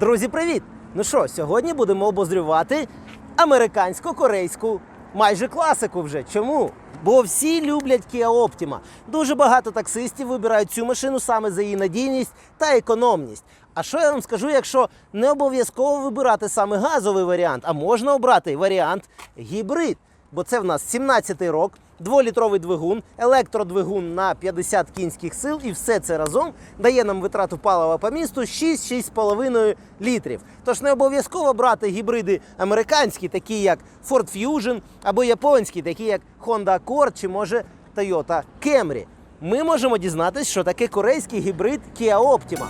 Друзі, привіт! Ну що, сьогодні будемо обозрювати американсько-корейську майже класику вже. Чому? Бо всі люблять Kia Optima. Дуже багато таксистів вибирають цю машину саме за її надійність та економність. А що я вам скажу, якщо не обов'язково вибирати саме газовий варіант, а можна обрати варіант гібрид? Бо це в нас 17-й рок, дволітровий двигун, електродвигун на 50 кінських сил, і все це разом дає нам витрату палива по місту 6-6,5 літрів. Тож не обов'язково брати гібриди американські, такі як Ford Fusion, або японські, такі як Honda Accord чи може Toyota Camry. Ми можемо дізнатися, що таке корейський гібрид Kia Optima.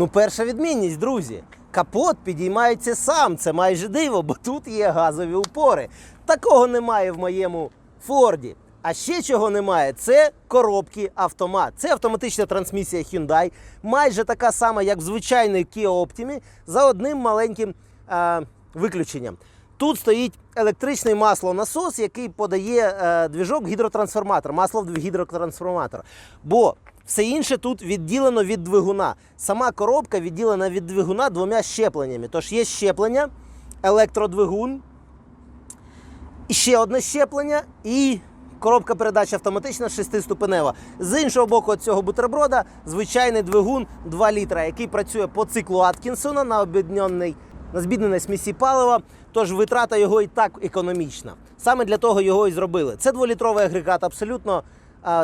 Ну, перша відмінність, друзі. Капот підіймається сам. Це майже диво, бо тут є газові упори. Такого немає в моєму Форді. А ще чого немає, це коробки автомат. Це автоматична трансмісія Hyundai, майже така сама, як в звичайної Kia Optima, за одним маленьким е, виключенням. Тут стоїть електричний маслонасос, який подає е, двіжок гідротрансформатор, масло в гідротрансформатор. Бо все інше тут відділено від двигуна. Сама коробка відділена від двигуна двома щепленнями. Тож є щеплення, електродвигун, ще одне щеплення і коробка передач автоматична шестиступенева. З іншого боку цього бутерброда звичайний двигун 2 літра, який працює по циклу Аткінсона на об'єднаний на збіднене смісі палива, тож витрата його і так економічна. Саме для того його і зробили. Це дволітровий агрегат, абсолютно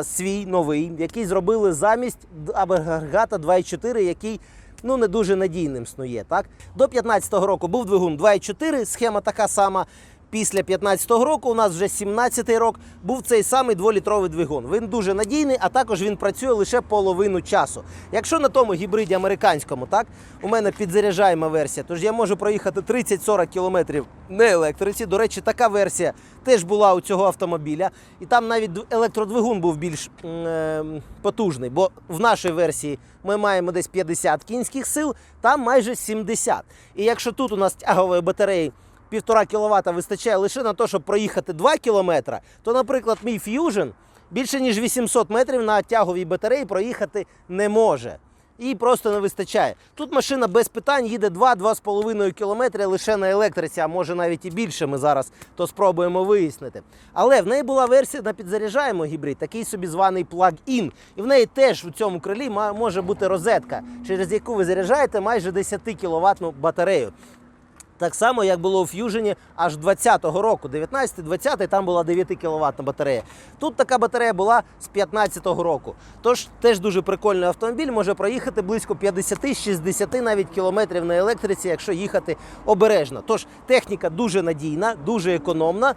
свій новий, який зробили замість агрегата 2.4, який ну не дуже надійним снує. Так до 15-го року був двигун 2.4, схема така сама. Після 15-го року, у нас вже 17-й рок, був цей самий дволітровий двигун. Він дуже надійний, а також він працює лише половину часу. Якщо на тому гібриді американському, так, у мене підзаряджаєма версія, тож я можу проїхати 30-40 кілометрів на електриці. До речі, така версія теж була у цього автомобіля. І там навіть електродвигун був більш е, потужний, бо в нашій версії ми маємо десь 50 кінських сил, там майже 70. І якщо тут у нас тягової батареї півтора кВт вистачає лише на те, щоб проїхати 2 км, то, наприклад, мій Fusion більше ніж 800 метрів на тяговій батареї проїхати не може. І просто не вистачає. Тут машина без питань їде 2-2,5 км лише на електриці, а може навіть і більше ми зараз то спробуємо вияснити. Але в неї була версія на підзаряджаємо гібрид, такий собі званий плаг-ін. І в неї теж у цьому крилі може бути розетка, через яку ви заряджаєте майже 10 кВт батарею. Так само, як було у ф'южені аж 20-го року, 19-20 там була 9 кВт батарея. Тут така батарея була з 15-го року. Тож теж дуже прикольний автомобіль, може проїхати близько 50-60 навіть кілометрів на електриці, якщо їхати обережно. Тож техніка дуже надійна, дуже економна.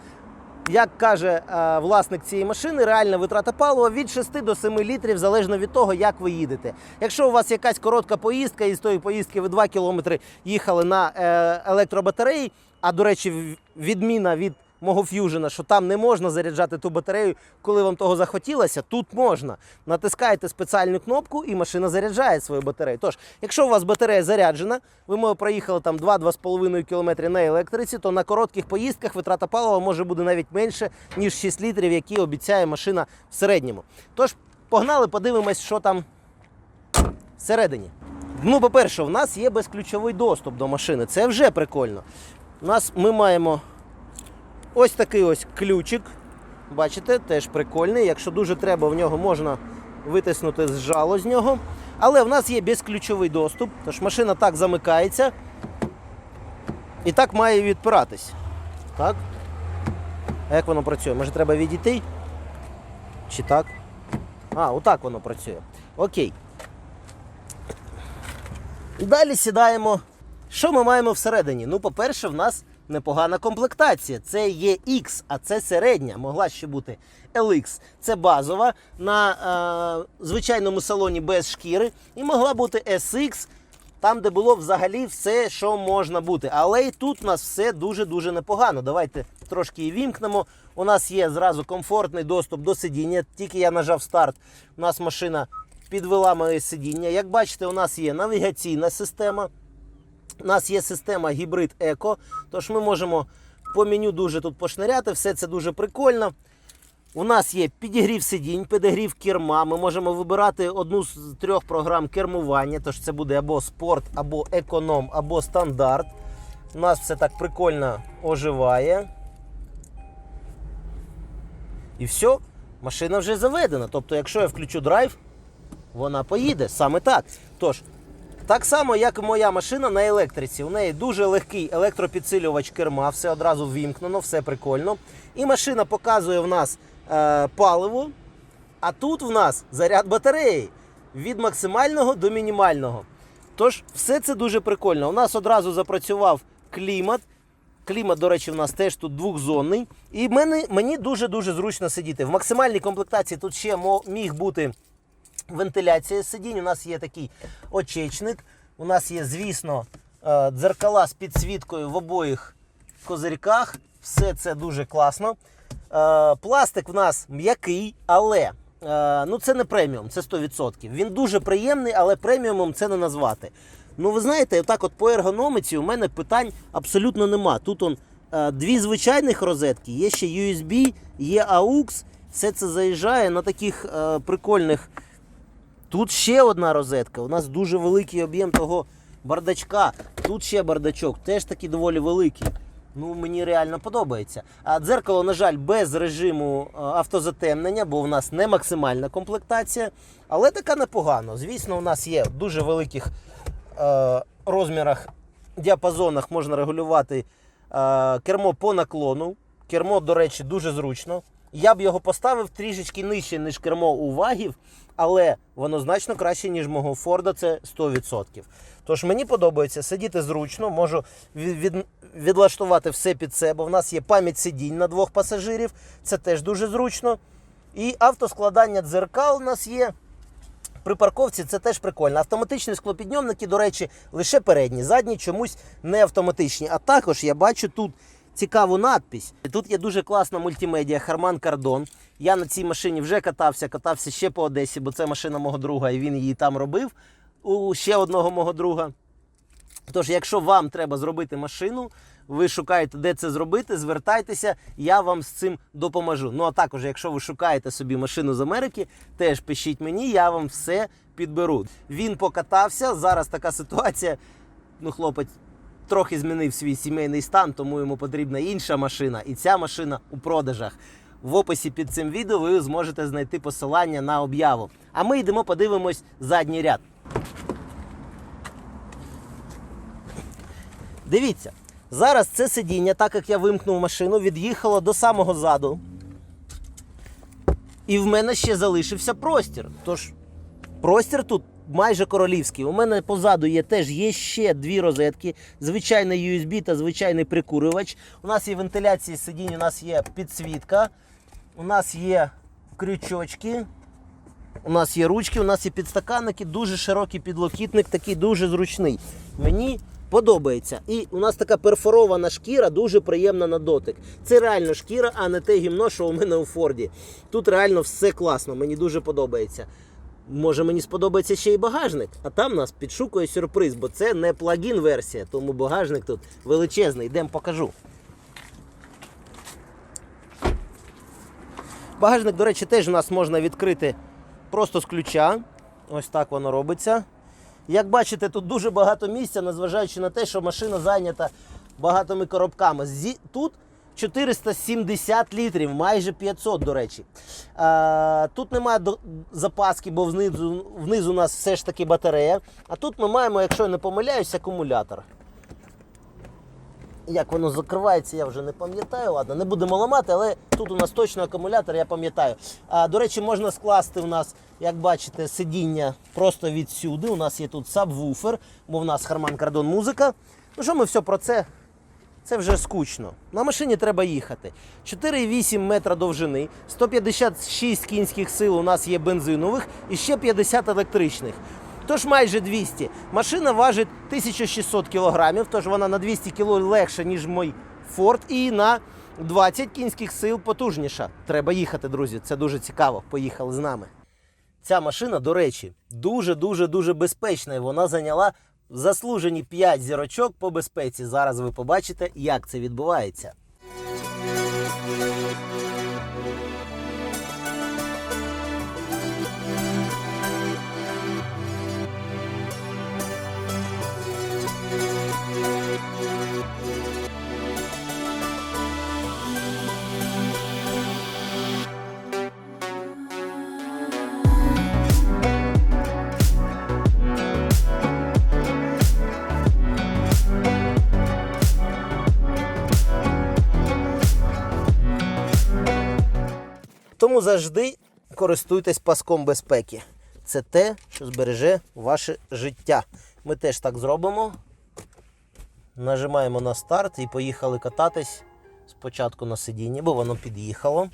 Як каже е, власник цієї машини, реальна витрата палива від 6 до 7 літрів залежно від того, як ви їдете. Якщо у вас якась коротка поїздка, і з тої поїздки ви 2 кілометри їхали на е, електробатареї, а до речі, відміна від мого ф'южена, що там не можна заряджати ту батарею, коли вам того захотілося, тут можна. Натискаєте спеціальну кнопку і машина заряджає свою батарею. Тож, якщо у вас батарея заряджена, ви ми проїхали там 2-2,5 км на електриці, то на коротких поїздках витрата палива може бути навіть менше, ніж 6 літрів, які обіцяє машина в середньому. Тож, погнали, подивимось, що там всередині. Ну, по-перше, в нас є безключовий доступ до машини. Це вже прикольно. У нас ми маємо ось такий ось ключик. Бачите, теж прикольний. Якщо дуже треба, в нього можна витиснути зжало з нього. Але в нас є безключовий доступ, тож машина так замикається і так має відпиратись. Так? А як воно працює? Може треба відійти? Чи так? А, отак воно працює. Окей. Далі сідаємо. Що ми маємо всередині? Ну, по-перше, в нас непогана комплектація. Це є X, а це середня. Могла ще бути LX. Це базова на е, звичайному салоні без шкіри. І могла бути SX, там, де було взагалі все, що можна бути. Але і тут у нас все дуже-дуже непогано. Давайте трошки її вімкнемо. У нас є зразу комфортний доступ до сидіння. Тільки я нажав старт, у нас машина підвела моє сидіння. Як бачите, у нас є навігаційна система. У нас є система гібрид Еко, тож ми можемо по меню дуже тут пошниряти, все це дуже прикольно. У нас є підігрів сидінь, підігрів керма. Ми можемо вибирати одну з трьох програм кермування, тож це буде або спорт, або економ, або стандарт. У нас все так прикольно оживає. І все, машина вже заведена. Тобто, якщо я включу драйв, вона поїде саме так. Тож, так само, як і моя машина на електриці. У неї дуже легкий електропідсилювач керма, все одразу ввімкнено, все прикольно. І машина показує в нас е, паливо, а тут в нас заряд батареї від максимального до мінімального. Тож, все це дуже прикольно. У нас одразу запрацював клімат. Клімат, до речі, в нас теж тут двохзонний. І мені дуже-дуже зручно сидіти. В максимальній комплектації тут ще міг бути вентиляція сидінь. У нас є такий очечник. У нас є, звісно, е, дзеркала з підсвіткою в обоїх козирьках. Все це дуже класно. Е, Пластик в нас м'який, але е, ну це не преміум, це 100%. Він дуже приємний, але преміумом це не назвати. Ну, ви знаєте, отак от по ергономіці у мене питань абсолютно нема. Тут он дві звичайних розетки, є ще USB, є AUX. Все це заїжджає на таких прикольних. Тут ще одна розетка. У нас дуже великий об'єм того бардачка. Тут ще бардачок, теж такий доволі великий. Ну, мені реально подобається. А дзеркало, на жаль, без режиму е, автозатемнення, бо у нас не максимальна комплектація. Але така непогано. Звісно, у нас є в дуже великих е, розмірах, діапазонах можна регулювати е, кермо по наклону. Кермо, до речі, дуже зручно. Я б його поставив трішечки нижче, ніж кермо у вагів, але воно значно краще, ніж мого Форда, це 100%. Тож мені подобається сидіти зручно, можу від, від- відлаштувати все під себе. У нас є пам'ять сидінь на двох пасажирів, це теж дуже зручно. І автоскладання дзеркал у нас є. При парковці це теж прикольно. Автоматичні склопідйомники, до речі, лише передні, задні чомусь не автоматичні. А також я бачу тут цікаву надпись. Тут є дуже класна мультимедіа Harman Kardon. Я на цій машині вже катався, катався ще по Одесі, бо це машина мого друга, і він її там робив у ще одного мого друга. Тож, якщо вам треба зробити машину, ви шукаєте, де це зробити, звертайтеся, я вам з цим допоможу. Ну а також, якщо ви шукаєте собі машину з Америки, теж пишіть мені, я вам все підберу. Він покатався. Зараз така ситуація. Ну, хлопець трохи змінив свій сімейний стан, тому йому потрібна інша машина. І ця машина у продажах. В описі під цим відео ви зможете знайти посилання на об'яву. А ми йдемо подивимось задній ряд. Дивіться, зараз це сидіння, так як я вимкнув машину, від'їхало до самого заду. І в мене ще залишився простір. Тож простір тут майже королівський. У мене позаду є теж є ще дві розетки: звичайний USB та звичайний прикурювач. У нас є вентиляція сидінь, у нас є підсвітка, у нас є крючочки. У нас є ручки, у нас є підстаканники, дуже широкий підлокітник, такий дуже зручний. Мені подобається. І у нас така перфорована шкіра, дуже приємна на дотик. Це реально шкіра, а не те гімно, що у мене у Форді. Тут реально все класно, мені дуже подобається. Може мені сподобається ще й багажник, а там нас підшукує сюрприз, бо це не плагін версія, тому багажник тут величезний. Йдемо покажу. Багажник, до речі, теж у нас можна відкрити просто з ключа. Ось так воно робиться. Як бачите, тут дуже багато місця, незважаючи на те, що машина зайнята багатими коробками. Тут 470 літрів, майже 500, до речі. А, тут немає запаски, бо внизу, внизу у нас все ж таки батарея. А тут ми маємо, якщо я не помиляюсь, акумулятор. Як воно закривається, я вже не пам'ятаю. Ладно, не будемо ламати, але тут у нас точно акумулятор, я пам'ятаю. А, до речі, можна скласти у нас, як бачите, сидіння просто відсюди. У нас є тут сабвуфер, бо в нас Harman Kardon музика. Ну що ми все про це це вже скучно. На машині треба їхати. 4,8 метра довжини, 156 кінських сил у нас є бензинових і ще 50 електричних. Тож майже 200. Машина важить 1600 кілограмів, тож вона на 200 кг легша, ніж мій Ford, і на 20 кінських сил потужніша. Треба їхати, друзі. Це дуже цікаво. Поїхали з нами. Ця машина, до речі, дуже-дуже дуже безпечна. Вона зайняла заслужені 5 зірочок по безпеці. Зараз ви побачите, як це відбувається. Завжди користуйтесь паском безпеки. Це те, що збереже ваше життя. Ми теж так зробимо. Нажимаємо на старт і поїхали кататись спочатку на сидінні, бо воно під'їхало.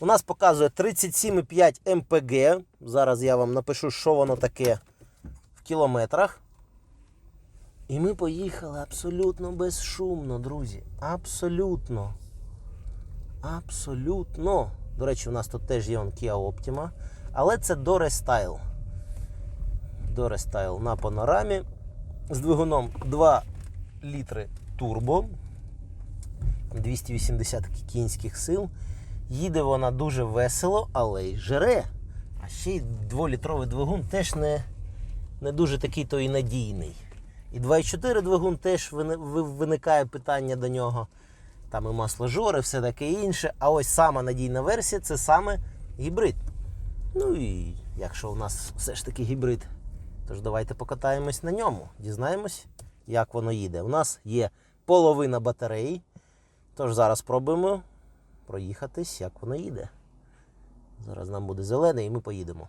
У нас показує 37,5 МПГ. Зараз я вам напишу, що воно таке в кілометрах. І ми поїхали абсолютно безшумно, друзі. Абсолютно. Абсолютно. До речі, у нас тут теж є он Kia Optima. Але це. Dore Style на панорамі. З двигуном 2 літри турбо. 280 кінських сил. Їде вона дуже весело, але й жере. А ще й 2-літровий двигун теж не, не дуже такий то і надійний. І 2,4 двигун теж виникає питання до нього. Там і масложори, все таке інше. А ось сама надійна версія це саме гібрид. Ну і якщо у нас все ж таки гібрид, то ж давайте покатаємось на ньому. Дізнаємось, як воно їде. У нас є половина батареї. Тож зараз спробуємо проїхатись, як воно їде. Зараз нам буде зелений і ми поїдемо.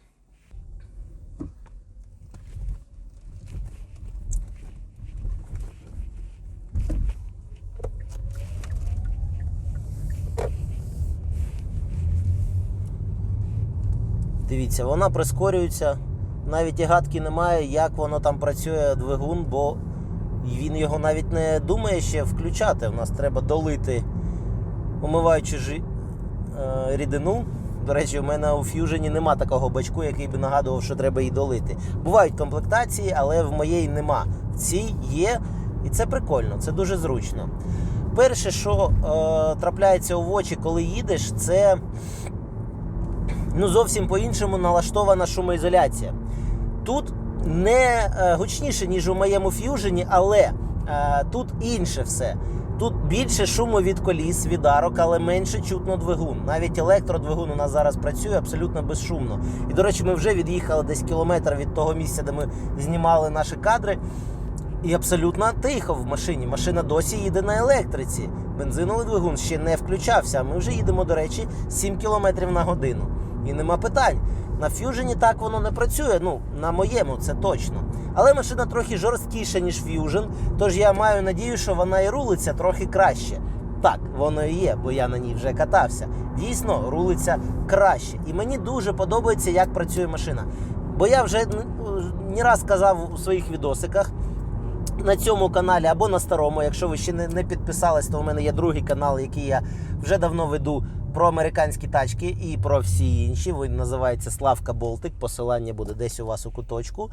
Дивіться, вона прискорюється. Навіть і гадки немає, як воно там працює двигун, бо він його навіть не думає ще включати. У нас треба долити умиваючи жи... е, рідину. До речі, у мене у ф'южені нема такого бачку, який би нагадував, що треба її долити. Бувають комплектації, але в моєї нема. В цій є, і це прикольно, це дуже зручно. Перше, що е, трапляється у очі, коли їдеш, це ну, зовсім по-іншому налаштована шумоізоляція. Тут не е, гучніше, ніж у моєму ф'южені, але е, тут інше все. Тут більше шуму від коліс, від арок, але менше чутно двигун. Навіть електродвигун у нас зараз працює абсолютно безшумно. І, до речі, ми вже від'їхали десь кілометр від того місця, де ми знімали наші кадри. І абсолютно тихо в машині. Машина досі їде на електриці. Бензиновий двигун ще не включався. Ми вже їдемо, до речі, 7 км на годину. І нема питань. На ф'южені так воно не працює. Ну, на моєму, це точно. Але машина трохи жорсткіша, ніж ф'южн. Тож я маю надію, що вона і рулиться трохи краще. Так, воно і є, бо я на ній вже катався. Дійсно, рулиться краще. І мені дуже подобається, як працює машина. Бо я вже не раз казав у своїх відосиках на цьому каналі або на старому. Якщо ви ще не, не підписались, то у мене є другий канал, який я вже давно веду про американські тачки і про всі інші. Він називається Славка Болтик. Посилання буде десь у вас у куточку.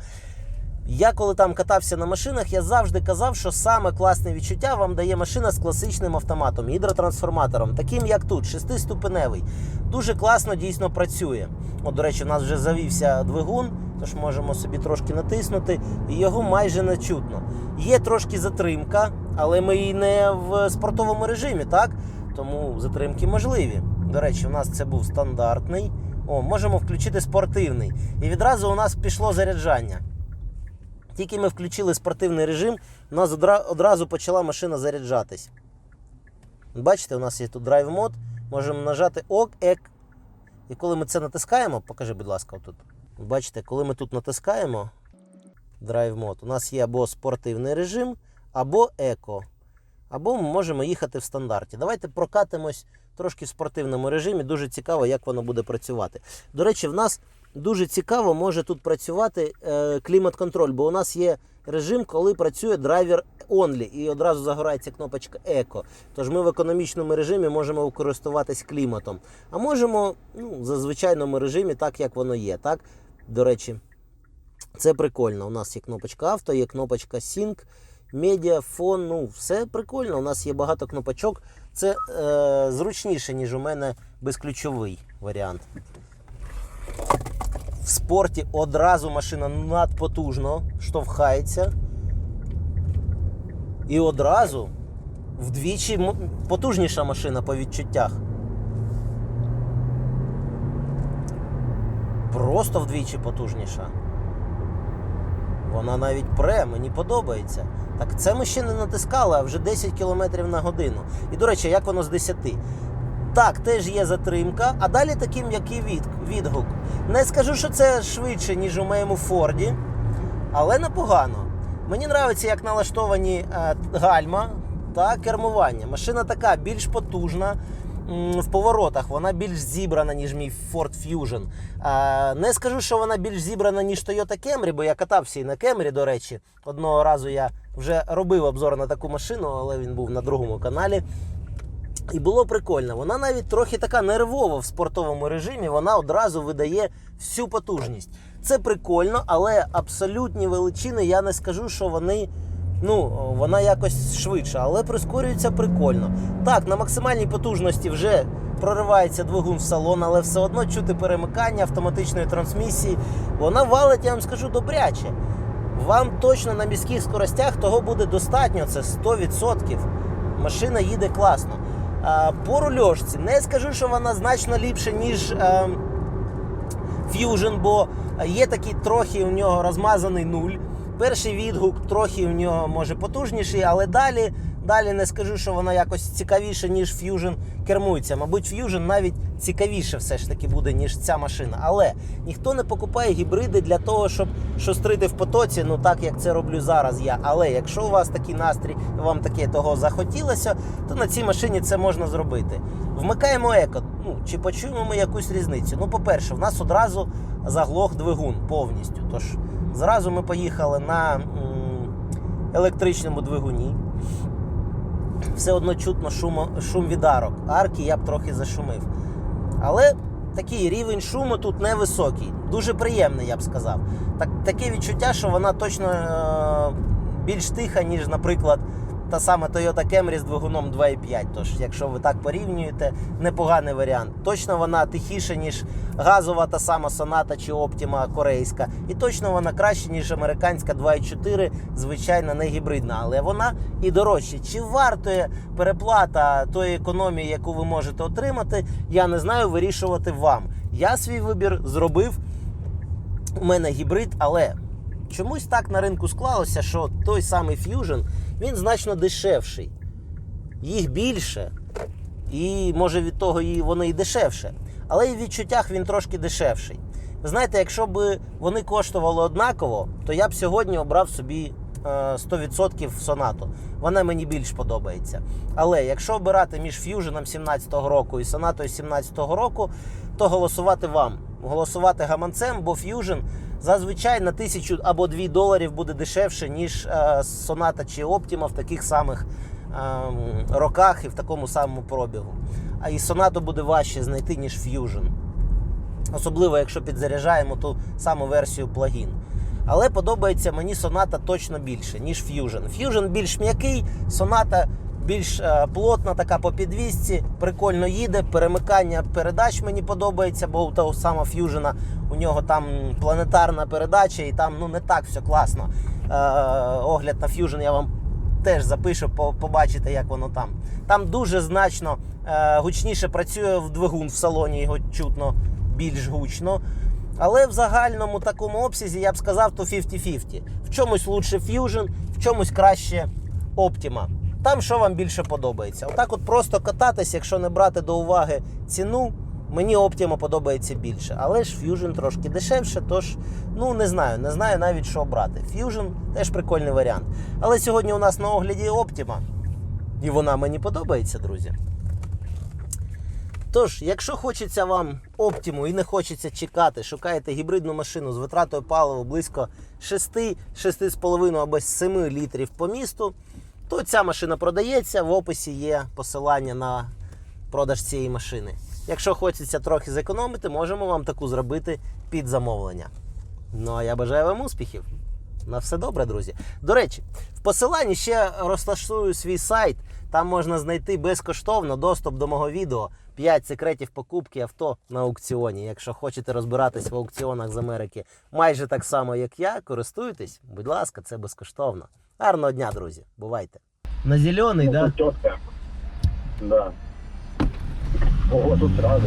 Я коли там катався на машинах, я завжди казав, що саме класне відчуття вам дає машина з класичним автоматом, гідротрансформатором, таким як тут, шестиступеневий. Дуже класно дійсно працює. От, до речі, у нас вже завівся двигун, тож можемо собі трошки натиснути, і його майже не чутно. Є трошки затримка, але ми і не в спортовому режимі, так? Тому затримки можливі. До речі, у нас це був стандартний. О, можемо включити спортивний. І відразу у нас пішло заряджання. Тільки ми включили спортивний режим, у нас одра- одразу почала машина заряджатись. Бачите, у нас є тут драйв мод. Можемо нажати ок, ек. І коли ми це натискаємо, покажи, будь ласка, отут. Бачите, коли ми тут натискаємо драйв мод, у нас є або спортивний режим, або еко. Або ми можемо їхати в стандарті. Давайте прокатимось трошки в спортивному режимі. Дуже цікаво, як воно буде працювати. До речі, в нас дуже цікаво може тут працювати е, клімат-контроль, бо у нас є режим, коли працює драйвер only, і одразу загорається кнопочка Еко. Тож ми в економічному режимі можемо користуватись кліматом. А можемо ну, за звичайному режимі, так як воно є. Так? До речі, це прикольно. У нас є кнопочка авто, є кнопочка Sync, медіа, фон. Ну, все прикольно. У нас є багато кнопочок. Це е, зручніше, ніж у мене безключовий варіант. В спорті одразу машина надпотужно штовхається. І одразу вдвічі потужніша машина по відчуттях. Просто вдвічі потужніша. Вона навіть пре, мені подобається. Так це ми ще не натискали, а вже 10 км на годину. І до речі, як воно з 10? Так, теж є затримка, а далі такий м'який від, відгук. Не скажу, що це швидше, ніж у моєму Форді, але непогано. Мені подобається, як налаштовані е, гальма та кермування. Машина така більш потужна. В поворотах вона більш зібрана, ніж мій Ford Fusion. Не скажу, що вона більш зібрана, ніж Toyota Camry, бо я катався і на Camry, до речі. Одного разу я вже робив обзор на таку машину, але він був на другому каналі. І було прикольно. Вона навіть трохи така нервова в спортовому режимі, вона одразу видає всю потужність. Це прикольно, але абсолютні величини я не скажу, що вони. Ну, вона якось швидша, але прискорюється прикольно. Так, на максимальній потужності вже проривається двигун в салон, але все одно чути перемикання автоматичної трансмісії. Вона валить, я вам скажу, добряче. Вам точно на міських скоростях того буде достатньо, це 100%. Машина їде класно. По рульошці не скажу, що вона значно ліпше, ніж е, Fusion, бо є такий трохи у нього розмазаний нуль. Перший відгук трохи у нього може потужніший, але далі, далі не скажу, що вона якось цікавіше, ніж Fusion кермується. Мабуть, Fusion навіть цікавіше все ж таки буде, ніж ця машина. Але ніхто не покупає гібриди для того, щоб шострити в потоці, ну так як це роблю зараз я. Але якщо у вас такий настрій, вам таке того захотілося, то на цій машині це можна зробити. Вмикаємо еко. Ну, чи почуємо ми якусь різницю? Ну, по-перше, в нас одразу заглох двигун повністю. Тож зразу ми поїхали на електричному двигуні. Все одно чутно шумо, шум від арок. Арки я б трохи зашумив. Але такий рівень шуму тут невисокий. Дуже приємний, я б сказав. Так, таке відчуття, що вона точно е, більш тиха, ніж, наприклад, та сама Toyota Camry з двигуном 2.5. Тож, якщо ви так порівнюєте, непоганий варіант. Точно вона тихіша, ніж газова та сама Sonata чи Optima корейська. І точно вона краще, ніж американська 2.4, звичайно, не гібридна. Але вона і дорожча. Чи вартує переплата тої економії, яку ви можете отримати, я не знаю, вирішувати вам. Я свій вибір зробив. У мене гібрид, але чомусь так на ринку склалося, що той самий Fusion він значно дешевший. Їх більше, і може від того і воно і дешевше. Але і в відчуттях він трошки дешевший. Ви знаєте, якщо б вони коштували однаково, то я б сьогодні обрав собі е, 100% сонату. Вона мені більш подобається. Але якщо обирати між Fusion 17-го року і сонатою 17-го року, то голосувати вам. Голосувати гаманцем, бо Fusion зазвичай на тисячу або 2 доларів буде дешевше, ніж е, Соната чи Optima в таких самих ем, роках і в такому самому пробігу. А і Сонату буде важче знайти, ніж Fusion. Особливо, якщо підзаряджаємо ту саму версію плагін. Але подобається мені Соната точно більше, ніж Fusion. Fusion більш м'який, Соната більш е, плотна, така по підвісці, прикольно їде. Перемикання передач мені подобається, бо у того самого Fusion у нього там планетарна передача, і там ну не так все класно. Е, огляд на Fusion я вам теж запишу, побачите, як воно там. Там дуже значно е, гучніше працює в двигун в салоні, його чутно більш гучно. Але в загальному такому обсязі я б сказав, то 50-50. В чомусь лучше Fusion, в чомусь краще Optima. Там що вам більше подобається. Отак от просто кататись, якщо не брати до уваги ціну, мені Optima подобається більше. Але ж Fusion трошки дешевше, тож ну не знаю, не знаю навіть що брати. Fusion теж прикольний варіант. Але сьогодні у нас на огляді Optima. І вона мені подобається, друзі. Тож, якщо хочеться вам оптиму і не хочеться чекати, шукаєте гібридну машину з витратою палива близько 6, 6,5 або 7 літрів по місту, то ця машина продається. В описі є посилання на продаж цієї машини. Якщо хочеться трохи зекономити, можемо вам таку зробити під замовлення. Ну а я бажаю вам успіхів. На все добре, друзі. До речі, в посиланні ще розташую свій сайт. Там можна знайти безкоштовно доступ до мого відео 5 секретів покупки авто на аукціоні. Якщо хочете розбиратись в аукціонах з Америки майже так само, як я, користуйтесь, будь ласка, це безкоштовно. Гарного дня, друзі. Бувайте. На зелений, Ну, тут тетка. Да. Ого, тут сразу.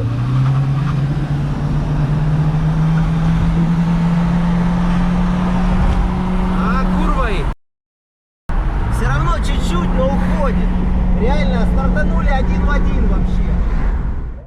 А, курва. Все равно чуть-чуть, но уходит. Реально, стартанули один в один вообще.